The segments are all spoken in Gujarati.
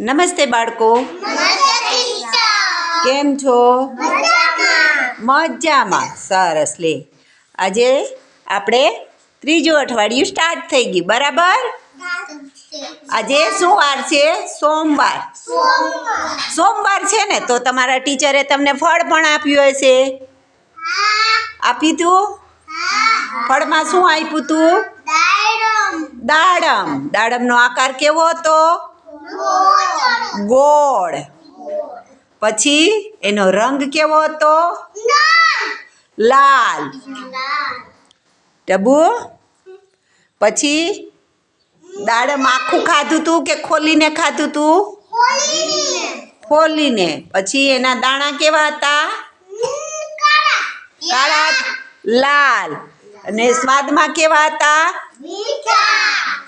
નમસ્તે બાળકો. કેમ છો? મજામાં. સરસ લે. આજે આપણે ત્રીજું અઠવાડિયું સ્ટાર્ટ થઈ ગયું. બરાબર? આજે શું વાર છે. સોમવાર. સોમવાર છે ને? તો તમારા ટીચરે તમને ફળ પણ આપ્યું હશે. આપ્યું તું? ફળમાં શું આપ્યું તું? દાડમ. દાડમનો આકાર કેવો હતો? ગોળ. પછી એનો રંગ કેવો હતો? લાલ. ટબુ પછી દાડમ આખું ખાધું તું કે ખોલીને ખાધું તું? ખોલીને. પછી એના દાણા કેવા હતા? કાળા. લાલ. અને સ્વાદમાં કેવા હતા?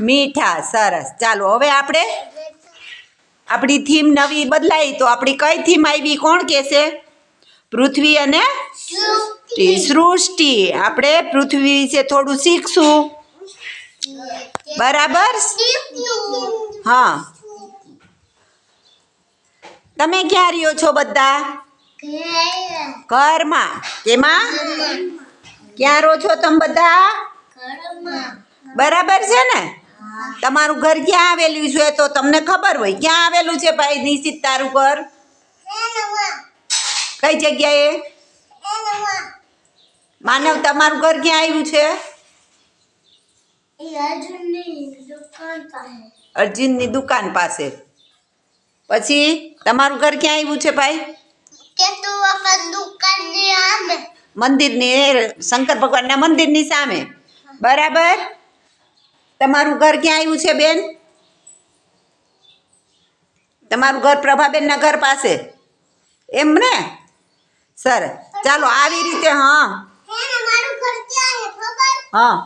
મીઠા. સરસ. ચાલો, હવે આપણે આપણી થીમ નવી બદલાઈ તો આપણી કઈ થીમ આવી? કોણ કહેશે? પૃથ્વી અને સૃષ્ટિ. આપણે પૃથ્વી વિશે થોડું શીખશું. બરાબર? હા. તમે ક્યાં રહ્યો છો બધા? ઘરમાં. કેમાં ક્યાં રહો છો તમે બધા? બરાબર છે ને? તમારું ઘર ક્યાં આવેલું છે તો તમને ખબર હોય. ક્યાં આવેલું છે ભાઈ નિશ્ચિત તારું ઘર? કઈ જગ્યાએ? માનવ, તમારું ઘર ક્યાં આવ્યું છે? અર્જુનની દુકાન પાસે. પછી તમારું ઘર ક્યાં આવ્યું છે ભાઈ? મંદિરની શંકર ભગવાનના મંદિરની સામે. બરાબર? તમારું ઘર ક્યાં આવ્યું છે બેન? તમારું ઘર પ્રભાબેનના ઘર પાસે? એમ ને? સર ચાલો આવી રીતે હા. હા.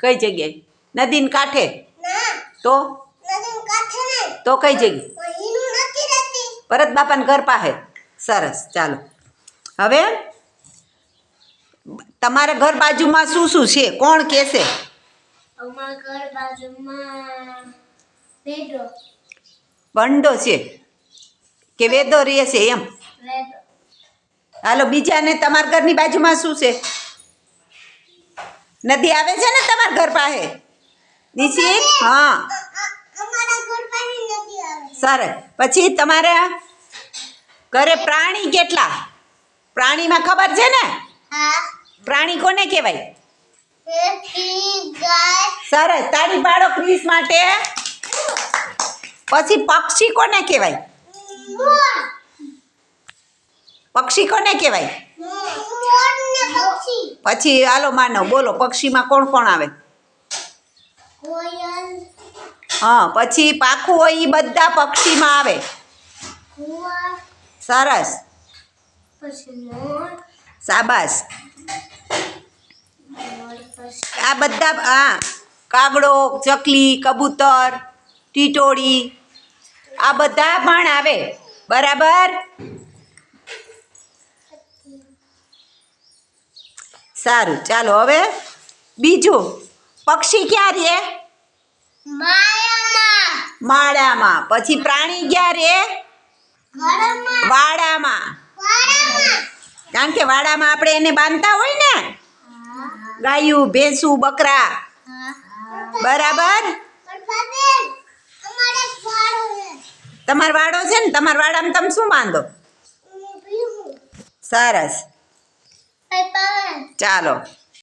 કઈ જગ્યાએ? નદીને કાંઠે? તો? તો કઈ જગ્યાએ? ભરત બાપાના ઘર પાસે. સરસ ચાલો. હવે તમારા ઘર બાજુમાં શું શું છે? કોણ કહેશે? અમારા ઘર બાજુમાં રેડો બંડો છે. કે વેદો રહે છે એમ. હાલો હાલો બીજાને તમારા ઘરની બાજુમાં શું છે? નદી આવે છે ને તમારા ઘર પાસે? નિશિત હા. સરસ પછી તમારા ઘરે પ્રાણી કેટલા? પ્રાણીમાં ખબર છે ને? પ્રાણી કોને કહેવાય? સરસ. તાળી પાડો ક્રિસ માટે? પછી પક્ષી કોને કહેવાય? પક્ષી કોને કહેવાય? પછી હાલો માનવ બોલો પક્ષીમાં કોણ કોણ આવે? હા પછી પાખું હોય એ બધા પક્ષીમાં આવે. સરસ. પછી આ બધા હા કાગડો ચકલી કબૂતર ટીટોળી આ બધા પણ આવે બરાબર? સારું ચાલો હવે બીજું પક્ષી ક્યાં રે? માળામાં પછી પ્રાણી ક્યાં રે? વાડામાં. વાડામાં. કારણ કે વાડામાં આપણે એને બાંધતા હોય ને ગાયું ભેંસું બકરા. બરાબર? તમારો વાડો છે ને? તમારા વાડામાં તમે શું બાંધો? સરસ. ચાલો.